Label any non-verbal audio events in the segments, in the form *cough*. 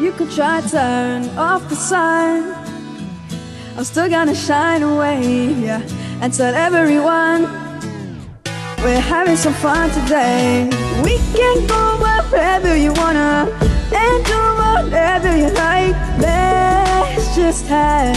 You could try turn off the sun. I'm still gonna shine away, yeah, and tell everyone we're having some fun today. We can go wherever you wanna and do whatever you like. Let's just have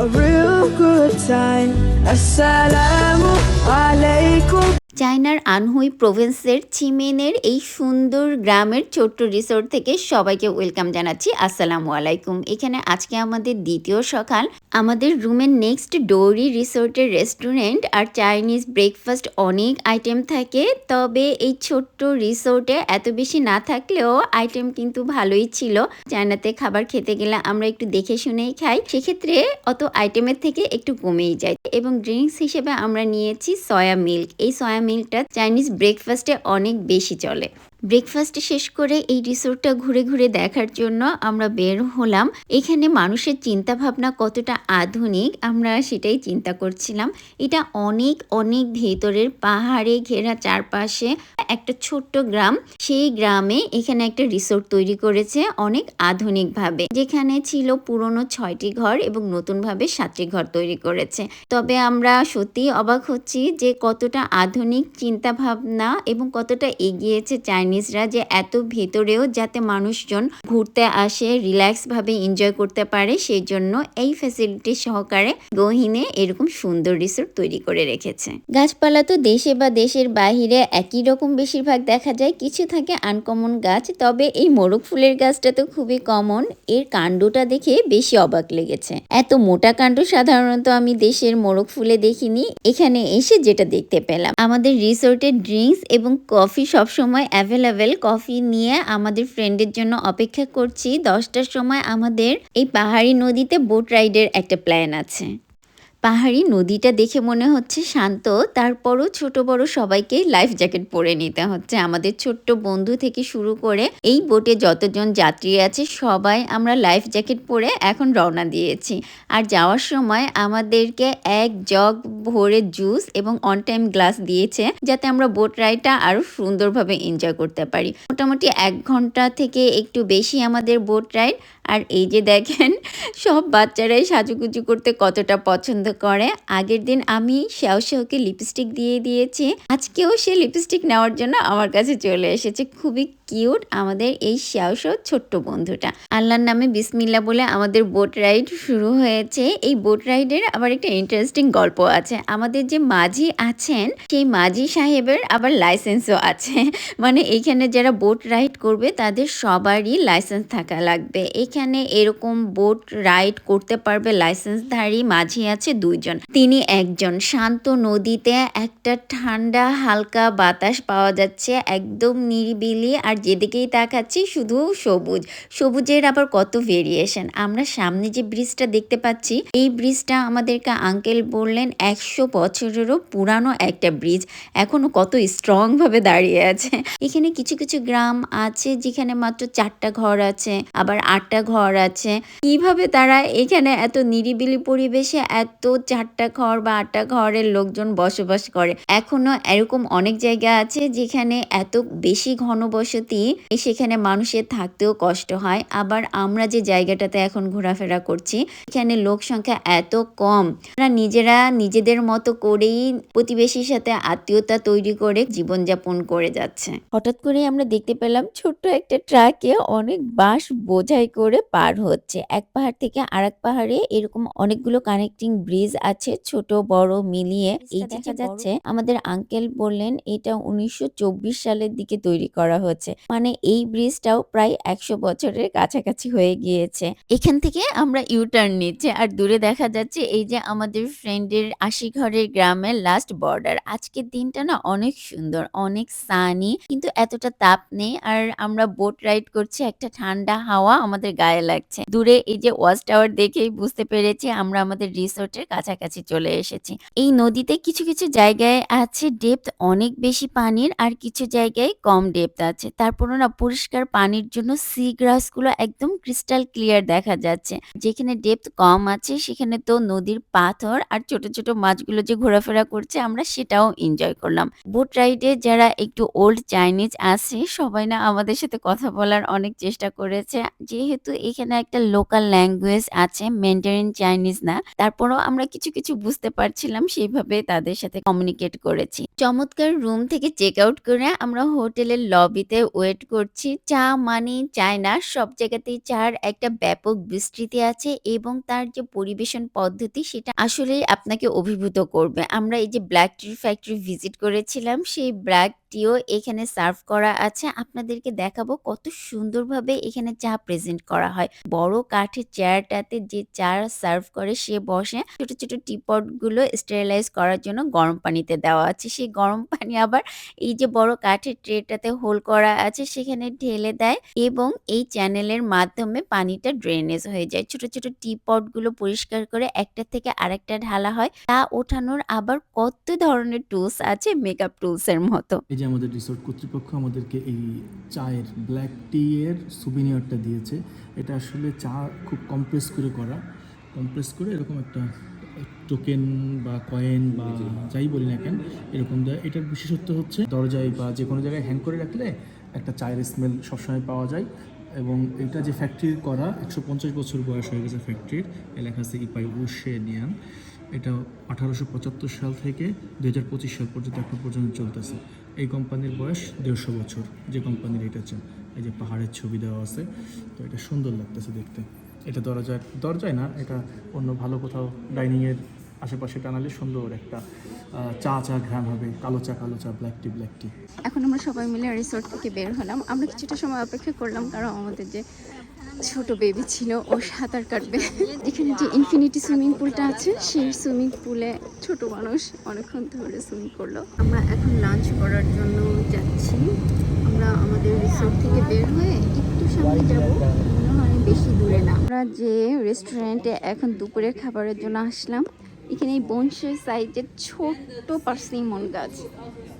a real good time. Assalamu alaikum. চায়নার Anhui প্রভিন্সের চিমেনের এই সুন্দর গ্রামের ছোট্ট resort থেকে সবাইকে welcome জানাচ্ছি। আসসালামু আলাইকুম। এখানে আজকে আমাদের দ্বিতীয় সকাল। আমাদের রুমের নেক্সট ডোরি রিসোর্টের রেস্টুরেন্ট আর চাইনিজ ব্রেকফাস্ট অনেক আইটেম থাকে। তবে এই ছোট্ট রিসোর্টে এত বেশি না থাকলেও আইটেম কিন্তু ভালোই ছিল। চায়নাতে খাবার খেতে গেলে আমরা একটু দেখে শুনেই খাই। সেক্ষেত্রে অত আইটেমের থেকে একটু কমেই যায়। এবং ড্রিঙ্কস হিসেবে আমরা নিয়েছি সয়া মিল্ক। এই সয়া মিল্কটা চাইনিজ ব্রেকফাস্টে অনেক বেশি চলে। ব্রেকফাস্ট শেষ করে এই রিসোর্টটা ঘুরে ঘুরে দেখার জন্য আমরা বের হলাম। এখানে মানুষের চিন্তা ভাবনা কতটা আধুনিক, আমরা সেটাই চিন্তা করছিলাম। এটা অনেক অনেক ভেতরের পাহাড়ে ঘেরা চারপাশে একটা ছোট্ট গ্রাম। সেই গ্রামে এখানে একটা রিসোর্ট তৈরি করেছে অনেক আধুনিকভাবে, যেখানে ছিল পুরনো ছয়টি ঘর এবং নতুনভাবে সাতটি ঘর তৈরি করেছে। তবে আমরা সত্যি অবাক হচ্ছি যে কতটা আধুনিক চিন্তা ভাবনা এবং কতটা এগিয়েছে চাইনিজরা যে এত ভেতরেও যাতে মানুষজন ঘুরতে আসে রিল্যাক্স ভাবে এনজয় করতে পারে সেই জন্য এই ফ্যাসিলিটি সহকারে গহিনে এরকম সুন্দর রিসোর্ট তৈরি করে রেখেছে। গাছপালা তো দেশে বা দেশের বাহিরে একই রকম বেশিরভাগ দেখা যায়, কিছু থাকে আনকমন গাছ, তবে এই মোরগ ফুলের গাছটা তো খুবই কমন এর কাণ্ডটা দেখে বেশি অবাক লেগেছে। এত মোটা কাণ্ড সাধারণত আমি দেশের মোরগ ফুলে দেখিনি, এখানে এসে যেটা দেখতে পেলাম। আমাদের রিসোর্টের ড্রিঙ্কস এবং কফি সবসময় অ্যাভেলেবেল কফি নিয়ে আমাদের ফ্রেন্ডের জন্য অপেক্ষা করছি। দশটার সময় আমাদের এই পাহাড়ি নদীতে বোট রাইডের একটা প্ল্যান আছে। পাহাড়ি নদীটা দেখে মনে হচ্ছে শান্ত, তারপরও ছোট বড় সবাইকে লাইফ জ্যাকেট পরে নিতে হচ্ছে। আমাদের ছোট্ট বন্ধু থেকে শুরু করে এই বোটে যতজন যাত্রী আছে, সবাই আমরা লাইফ জ্যাকেট পরে এখন রওনা দিয়েছি। আর যাওয়ার সময় আমাদেরকে এক জগ ভরে জুস এবং অন টাইম গ্লাস দিয়েছে, যাতে আমরা বোট রাইডটা আরও সুন্দরভাবে এনজয় করতে পারি। মোটামুটি এক ঘণ্টা থেকে একটু বেশি আমাদের বোট রাইড আর এই যে দেখেন, সব বাচ্চারাই সাজুগুজু করতে কতটা পছন্দ করে। আগের দিন আমি শ্যাও শ্যাওকে লিপস্টিক দিয়ে দিয়েছি। আজকেও সে লিপস্টিক নেওয়ার জন্য আমার কাছে চলে এসেছে। খুবই কিউট আমাদের এই শ্যাও ছোট্ট বন্ধুটা। আল্লাহর নামে বিসমিল্লা বলে আমাদের বোট রাইড শুরু হয়েছে। এই বোট রাইডের আবার একটা ইন্টারেস্টিং গল্প আছে। আমাদের যে মাঝি আছেন, সেই মাঝি সাহেবের আবার লাইসেন্সও আছে। মানে এইখানে যারা বোট রাইড করবে, তাদের সবারই লাইসেন্স থাকা লাগবে। এখানে এরকম বোট রাইড করতে পারবে লাইসেন্সধারী মাঝি আছে দুইজন। তিনি একজন শান্ত নদীতে একটা ঠান্ডা, হালকা বাতাস পাওয়া যাচ্ছে, একদম নিরিবিলি। আর যেদিকেই তাকাচ্ছি শুধু সবুজ। সবুজের আবার কত ভেরিয়েশন আমরা সামনে যে ব্রিজটা দেখতে পাচ্ছি, এই ব্রিজটা আমাদেরকে আঙ্কেল বললেন একশো বছরেরও পুরানো একটা ব্রিজ এখনও কত স্ট্রং ভাবে দাঁড়িয়ে আছে। এখানে কিছু কিছু গ্রাম আছে যেখানে মাত্র চারটা ঘর আছে। আবার আটটা ঘর আছে। কীভাবে তারা এখানে এত নিরিবিলি পরিবেশে এত চারটা ঘর বা আটটা ঘরের লোকজন বসবাস করে? এখনও এরকম অনেক জায়গা আছে যেখানে এত বেশি ঘনবসতি সেখানে মানুষের থাকতেও কষ্ট হয়। আবার আমরা যে জায়গাটাতে এখন ঘোরাফেরা করছি, এখানে লোক সংখ্যা এত কম। তারা নিজেরা নিজেদের মতো করেই প্রতিবেশীর সাথে আত্মীয়তা তৈরি করে জীবনযাপন করে যাচ্ছে। হঠাৎ করে আমরা দেখতে পেলাম ছোট্ট একটা ট্রাকে অনেক বাঁশ বোঝাই করে পার হচ্ছে। এক পাহাড় থেকে আরেক পাহাড়ে এরকম অনেকগুলো কানেক্টিং ব্রিজ আছে ছোট বড় মিলিয়ে। এই দেখা যাচ্ছে। আমাদের আঙ্কেল বললেন এটা উনিশশো চব্বিশ সালের দিকে তৈরি করা হয়েছে মানে এই ব্রিজটাও প্রায় একশো বছরের কাছাকাছি হয়ে গিয়েছে। এখান থেকে আমরা ইউটার্ন নিচ্ছি আর দূরে দেখা যাচ্ছে এই যে আমাদের ফ্রেন্ডের আশি ঘরের গ্রামের লাস্ট বর্ডার আজকের দিনটা না অনেক সুন্দর অনেক সানি কিন্তু এতটা তাপ নেই। আর আমরা বোট রাইড করছি একটা ঠান্ডা হাওয়া আমাদের গায়ে লাগছে। দূরে এই যে ওয়াচ টাওয়ার দেখেই বুঝতে পেরেছি আমরা আমাদের রিসোর্টের কাছাকাছি চলে এসেছি। এই নদীতে কিছু কিছু জায়গায় আছে ডেপথ অনেক বেশি পানির আর কিছু জায়গায় কম ডেপথ আছে। তারপরও না পরিষ্কার পানির জন্য সি গ্রাসগুলো একদম ক্রিস্টাল ক্লিয়ার দেখা যাচ্ছে। যেখানে ডেপথ কম আছে সেখানে তো নদীর পাথর আর ছোট ছোট মাছগুলো যে ঘোরাফেরা করছে আমরা সেটাও এনজয় করলাম। বোট রাইডে যারা একটু ওল্ড চাইনিজ আছে সবাই না আমাদের সাথে কথা বলার অনেক চেষ্টা করেছে। যেহেতু এখানে একটা লোকাল ল্যাঙ্গুয়েজ আছে ম্যান্ডারিন চাইনিজ না। তারপরও আমরা কিছু কিছু বুঝতে পারছিলাম, সেইভাবে তাদের সাথে কমিউনিকেট করেছি। চমৎকার রুম থেকে চেক আউট করে আমরা হোটেলের লবিতে ওয়েট করছি। চা মানি চায় না সব জায়গাতেই চার একটা ব্যাপক বিস্তৃতি আছে এবং তার যে পরিবেশন পদ্ধতি, সেটা আসলেই আপনাকে অভিভূত করবে। আমরা এই যে ব্ল্যাক টি ফ্যাক্টরি ভিজিট করেছিলাম, সেই ব্ল্যাক টিও এখানে সার্ভ করা আছে। আপনাদেরকে দেখাবো কত সুন্দরভাবে এখানে চা প্রেজেন্ট করা হয়। বড় কাঠের চেয়ারটাতে যে চা সার্ভ করে সে বসে। ছোট ছোট টিপটগুলো স্টেরিলাইজ করার জন্য গরম পানিতে দেওয়া আছে। সেই গরম পানি আবার এই যে বড় কাঠের ট্রেটাতে হোল করা আছে সেখানে ঢেলে দেয় এবং এই চ্যানেলের মাধ্যমে পানিটা ড্রেনেজ হয়ে যায়। ছোট ছোট টিপটগুলো পরিষ্কার করে একটা থেকে আরেকটা ঢালা হয়। তা ওঠানোর আবার কত ধরনের টুলস আছে? মেকআপ টুলস এর মতো। যে আমাদের রিসোর্ট কর্তৃপক্ষ আমাদেরকে এই চায়ের ব্ল্যাক টি এর সুবিনিয়রটা দিয়েছে এটা আসলে চা খুব কমপ্রেস করে করা। কম্প্রেস করে এরকম একটা টোকেন বা কয়েন বা যাই বলি না কেন এরকম দেয়। এটার বিশেষত্ব হচ্ছে দরজায় বা যে কোনো জায়গায় হ্যাং করে রাখলে একটা চায়ের স্মেল সবসময় পাওয়া যায় এবং এটা যে ফ্যাক্টরির করা একশো পঞ্চাশ বছর বয়স হয়ে গেছে ফ্যাক্টরির এলাকা থেকে পাই উষে নিয়াম এটা আঠারোশো পঁচাত্তর সাল থেকে দু হাজার পঁচিশ সাল পর্যন্ত এখন পর্যন্ত চলতেছে। এই কোম্পানির বয়স দেড়শো বছর। যে কোম্পানির এটা চান এই যে পাহাড়ের ছবি দেওয়া আছে, তো এটা সুন্দর লাগতেছে দেখতে। এটা দরজায় দরজায় না, এটা অন্য ভালো কোথাও ডাইনিংয়ের আশেপাশে টানালে সুন্দর একটা চা চা ঘ্রাণ হবে, কালো চা কালো চা ব্ল্যাক টি ব্ল্যাক টি এখন আমরা সবাই মিলে রিসোর্ট থেকে বের হলাম। আমরা কিছুটা সময় অপেক্ষা করলাম, কারণ আমাদের যে ছোট বেবি ছিল, ও সাঁতার কাটবে। এখানে যে ইনফিনিটি সুইমিং পুলটা আছে, সেই সুইমিং পুলে ছোট মানুষ অনেকক্ষণ ধরে সুইমিং করল। আমরা এখন লাঞ্চ করার জন্য যাচ্ছি। আমরা আমাদের রিসোর্ট থেকে বের হয়ে একটু সামনে যাব। বেশি দূরে না। আমরা যে রেস্টুরেন্টে এখন দুপুরের খাবারের জন্য আসলাম, এখানে এই বংশের সাইজের ছোট্ট পার্সিমন গাছ।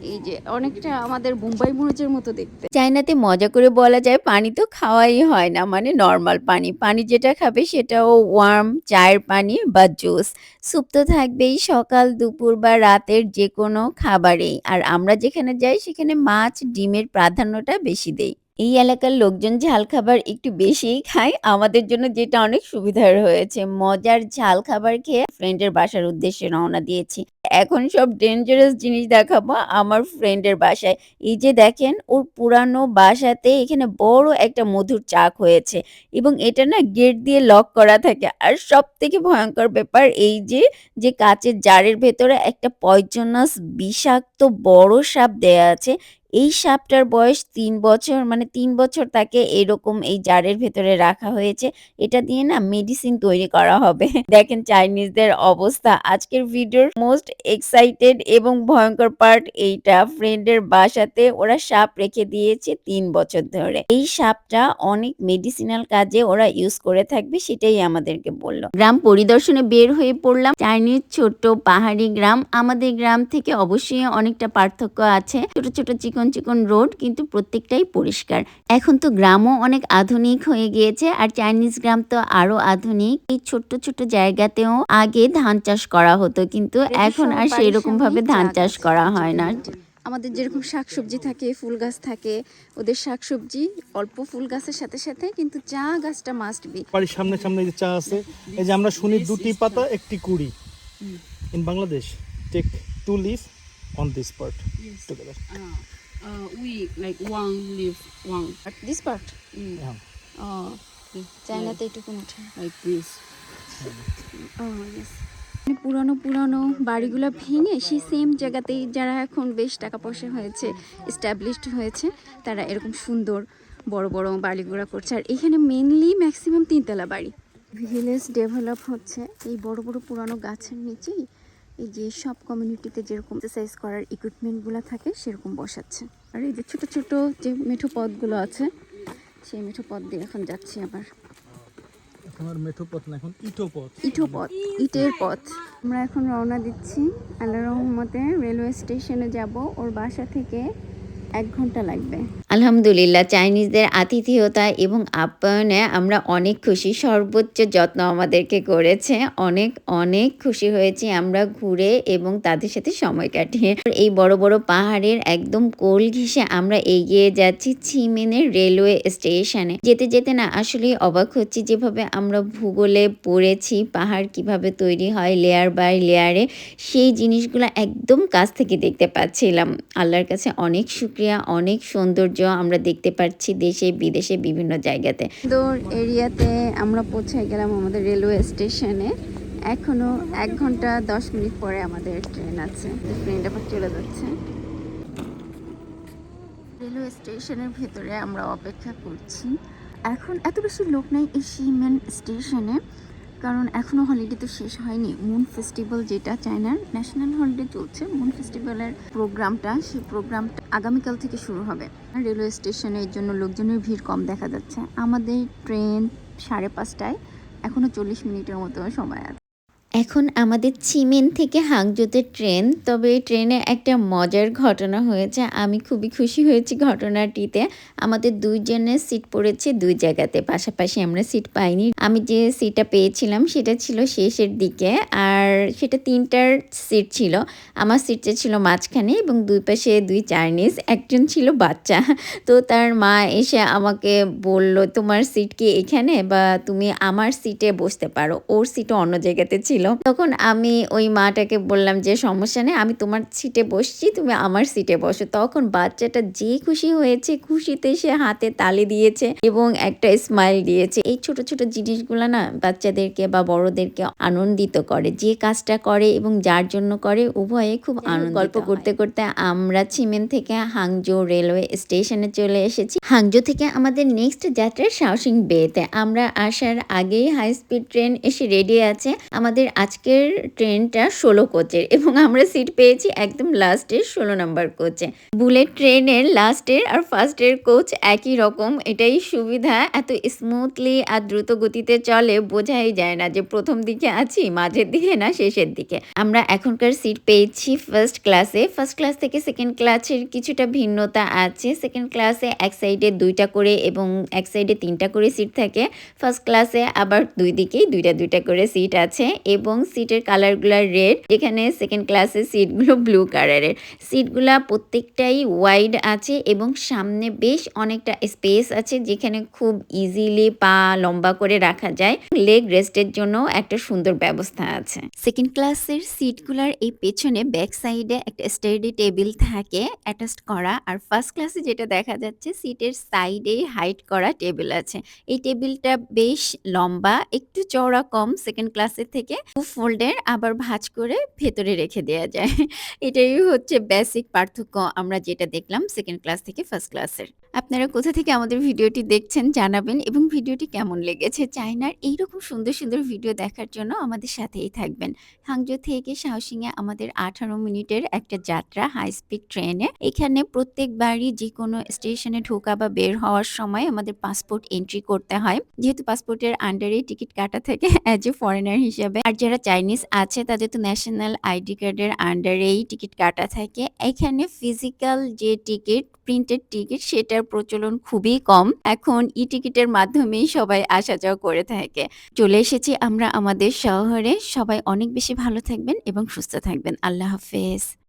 এই যে অনেকটা আমাদের বোম্বাই মরিচের মতো দেখতে। চায়নাতে মজা করে বলা যায় পানি তো খাওয়াই হয় না মানে নর্মাল পানি। পানি যেটা খাবে সেটাও ওয়ার্ম চায়ের পানি বা জুস স্যুপ তো থাকবেই সকাল, দুপুর বা রাতের যে কোনো খাবারেই। আর আমরা যেখানে যাই সেখানে মাছ, ডিমের প্রাধান্যটা বেশি দেই। এই এলাকার লোকজন ঝাল খাবার একটু বেশিই খায়। আমাদের জন্য যেটা অনেক সুবিধার হয়েছে। মজার ঝাল খাবার খেয়ে ফ্রেন্ডের বাসার উদ্দেশ্যে রওনা দিয়েছি। এখন সব ডেঞ্জারাস জিনিস দেখাবো আমার ফ্রেন্ডের বাসায়। এই যে দেখেন, ওর পুরানো বাসাতে এখানে বড় একটা মধুর চাক হয়েছে এবং এটা না গেট দিয়ে লক করা থাকে। আর সব থেকে ভয়ঙ্কর ব্যাপার এই যে যে কাচের জারের ভেতরে একটা পয়জনাস বিষাক্ত, বড় সাপ দেয়া আছে। এই সাপটার বয়স তিন বছর মানে তিন বছর তাকে এরকম এই জারের ভেতরে রাখা হয়েছে। এটা দিয়ে না মেডিসিন তৈরি করা হবে। *laughs* দেখেন চাইনিজদের অবস্থা। আজকের ভিডিওর মোস্ট এক্সাইটেড এবং ভয়ঙ্কর পার্ট এইটা। ফ্রেন্ডের বাসাতে ওরা সাপ রেখে দিয়েছে তিন বছর ধরে। এই সাপটা অনেক মেডিসিনাল কাজে ওরা ইউজ করে থাকবে সেটাই আমাদেরকে বলল। গ্রাম পরিদর্শনে বের হয়ে পড়লাম। চাইনিজ ছোট্ট পাহাড়ি গ্রাম। আমাদের গ্রাম থেকে অবশ্যই অনেকটা পার্থক্য আছে। ছোট ছোট চিকন চিকন চিকন রোড কিন্তু প্রত্যেকটাই পরিষ্কার। এখন তো গ্রামও অনেক আধুনিক হয়ে গিয়েছে আর চাইনিজ গ্রাম তো আরও আধুনিক। এই ছোট্ট ছোট্ট জায়গাতেও আগে ধান চাষ করা হতো কিন্তু এখন আর সেই রকম ভাবে ধান চাষ করা হয় না। আমাদের যেরকম শাকসবজি থাকে ফুল গাছ থাকে ওদের শাকসবজি অল্প ফুল গাছের সাথে সাথে কিন্তু চা গাছটা মাস্ট বি বাড়ির সামনে সামনে যে চা আছে এই যে আমরা শুনি দুটি পাতা একটি কুড়ি। In Bangladesh take two leave on this part together uh, we like one leaf, one this part হ্যাঁ চাইনাতে এটুকু ওঠে like this. পুরানো পুরানো বাড়িগুলো ভেঙে সেই সেম জায়গাতেই যারা এখন বেশ টাকা পয়সা হয়েছে এস্টাবলিশড হয়েছে তারা এরকম সুন্দর বড় বড় বাড়িগুলো করছে। আর এখানে মেনলি ম্যাক্সিমাম তিনতলা বাড়ি। ভিলেজ ডেভেলপ হচ্ছে এই বড় বড় পুরানো গাছের নিচেই। এই যে সব কমিউনিটিতে যেরকম এক্সারসাইজ করার ইকুইপমেন্টগুলো থাকে সেরকম বসাচ্ছে। আর এই যে ছোট ছোট যে মেঠো পথগুলো আছে সেই মেঠো পথ দিয়ে এখন যাচ্ছি আবার। মেঠো পথ না এখন ইটো পথ। ইটো পথ ইটের পথ। আমরা এখন রওনা দিচ্ছি আল্লাহ রহমতে রেলওয়ে স্টেশনে যাব ওর বাসা থেকে এক ঘণ্টা লাগবে। আলহামদুলিল্লাহ, চাইনিজদের আতিথেয়তা এবং আপ্যায়নে আমরা অনেক খুশি। সর্বোচ্চ যত্ন আমাদেরকে করেছে। অনেক অনেক খুশি হয়েছি আমরা ঘুরে এবং তাদের সাথে সময় কাটিয়ে। এই বড় বড় পাহাড়ের একদম কোল ঘেঁষে আমরা এগিয়ে যাচ্ছি ছিমেনের রেলওয়ে স্টেশনে। যেতে যেতে না আসলে অবাক হচ্ছি যেভাবে আমরা ভূগোলে পড়েছি, পাহাড় কীভাবে তৈরি হয় লেয়ার বাই লেয়ারে সেই জিনিসগুলো একদম কাছ থেকে দেখতে পাচ্ছিলাম। আল্লাহর কাছে অনেক শুক্রিয়া অনেক সৌন্দর্য আমরা দেখতে পাচ্ছি দেশে, বিদেশে, বিভিন্ন জায়গাতে। সুন্দর এরিয়াতে আমরা পৌঁছে গেলাম আমাদের রেলওয়ে স্টেশনে। এখনও এক ঘণ্টা দশ মিনিট পরে আমাদের ট্রেন আছে। ট্রেনটা আবার চলে যাচ্ছে। রেলওয়ে স্টেশনের ভেতরে আমরা অপেক্ষা করছি। এখন এত বেশি লোক নেই এই সিমেন স্টেশনে। কারণ এখনও হলিডে তো শেষ হয়নি। মুন ফেস্টিভ্যাল যেটা চায়নার ন্যাশনাল হলিডে চলছে মুন ফেস্টিভ্যালের প্রোগ্রামটা সেই প্রোগ্রামটা আগামীকাল থেকে শুরু হবে। রেলওয়ে স্টেশনে এর জন্য লোকজনের ভিড় কম দেখা যাচ্ছে। আমাদের ট্রেন সাড়ে পাঁচটায় এখনও চল্লিশ মিনিটের মতো সময় আছে। এখন আমাদের চিমেন থেকে হাংজোতে ট্রেন, তবে এই ট্রেনে একটা মজার ঘটনা হয়েছে। আমি খুবই খুশি হয়েছি ঘটনাটিতে। আমাদের দুইজনের সিট পড়েছে দুই জায়গাতে, পাশাপাশি আমরা সিট পাইনি। আমি যে সিটটা পেয়েছিলাম সেটা ছিল শেষের দিকে, আর সেটা তিনটার সিট ছিল। আমার সিটটা ছিল মাঝখানে এবং দুই পাশে দুই চাইনিজ, একজন ছিল বাচ্চা। তো তার মা এসে আমাকে বলল, তোমার সিট কি এখানে? বা তুমি আমার সিটে বসতে পারো। ওর সিটও অন্য জায়গাতে ছিল। তখন আমি ওই মাটাকে বললাম যে সমস্যা নেই আমি তোমার সিটে বসছি তুমি আমার সিটে বসো। তখন বাচ্চাটা যে খুশি হয়েছে খুশিতে সে হাতে তালি দিয়েছে এবং একটা স্মাইল দিয়েছে। এই ছোট ছোট জিনিসগুলো না বাচ্চাদেরকে বা বড়দেরকে আনন্দিত করে যে কাজটা করে এবং যার জন্য করে উভয়ে খুব আনন্দ গল্প করতে করতে আমরা ছিমেন থেকে হাংজো রেলওয়ে স্টেশনে চলে এসেছি। হাংজো থেকে আমাদের নেক্সট যাত্রা শাওসিং বেতে। আমরা আসার আগেই হাই স্পিড ট্রেন এসে রেডি আছে। আমাদের আজকের ট্রেনটা ষোলো কোচের এবং আমরা সিট পেয়েছি একদম লাস্টের ষোলো নম্বর কোচে। বুলেট ট্রেনের লাস্টের আর ফার্স্টের কোচ একই রকম, এটাই সুবিধা। এত স্মুথলি আর দ্রুত গতিতে চলে বোঝাই যায় না যে প্রথম দিকে আছি, মাঝের দিকে না শেষের দিকে। আমরা এখনকার সিট পেয়েছি ফার্স্ট ক্লাসে ফার্স্ট ক্লাস থেকে সেকেন্ড ক্লাসের কিছুটা ভিন্নতা আছে। সেকেন্ড ক্লাসে এক সাইডে দুইটা করে এবং এক সাইডে তিনটা করে সিট থাকে। ফার্স্ট ক্লাসে আবার দুই দিকেই দুইটা দুইটা করে সিট আছে। এবং সিটের কালারগুলো রেড, যেখানে সেকেন্ড ক্লাসের সিটগুলো ব্লু কালারের সিটগুলা প্রত্যেকটাই ওয়াইড আছে এবং সামনে বেশ অনেকটা স্পেস আছে যেখানে খুব ইজিলি পা লম্বা করে রাখা যায়। লেগ রেস্টের জন্য একটা সুন্দর ব্যবস্থা আছে। সেকেন্ড ক্লাসের সিটগুলার এই পেছনে ব্যাক সাইডে একটা স্টাডি টেবিল থাকে অ্যাটাচ করা। আর ফার্স্ট ক্লাসে যেটা দেখা যাচ্ছে, সিটের সাইডে হাইট করা টেবিল আছে। এই টেবিলটা বেশ লম্বা, একটু চওড়া কম সেকেন্ড ক্লাসের থেকে। ফোল্ডের আবার ভাঁজ করে ভেতরে রেখে দেওয়া যায়। এটাই হচ্ছে বেসিক পার্থক্য আমরা যেটা দেখলাম সেকেন্ড ক্লাস থেকে ফার্স্ট ক্লাসের আপনারা কোথা থেকে আমাদের ভিডিওটি দেখছেন জানাবেন এবং ভিডিওটি কেমন লেগেছে চায়নার এইরকম সুন্দর সুন্দর ভিডিও দেখার জন্য আমাদের সাথেই থাকবেন। হাংজো থেকে শাওসিংয়ে আমাদের আঠারো মিনিটের একটা যাত্রা হাই স্পিড ট্রেনে এখানে প্রত্যেকবারই যে কোনো স্টেশনে ঢোকা বা বের হওয়ার সময় আমাদের পাসপোর্ট এন্ট্রি করতে হয়। যেহেতু পাসপোর্টের আন্ডারে টিকিট কাটা থাকে অ্যাজ এ ফরেনার হিসাবে। আর যারা চাইনিজ আছে, তাদের তো ন্যাশনাল আইডি কার্ডের আন্ডারেই টিকিট কাটা থাকে। এখানে ফিজিক্যাল যে টিকিট প্রিন্টেড টিকিট সেটার প্রচলন খুবই কম। এখন ই টিকিটের মাধ্যমেই সবাই আসা যাওয়া করে থাকে। চলে এসেছি আমরা আমাদের শহরে। সবাই অনেক বেশি ভালো থাকবেন এবং সুস্থ থাকবেন। আল্লাহ হাফেজ।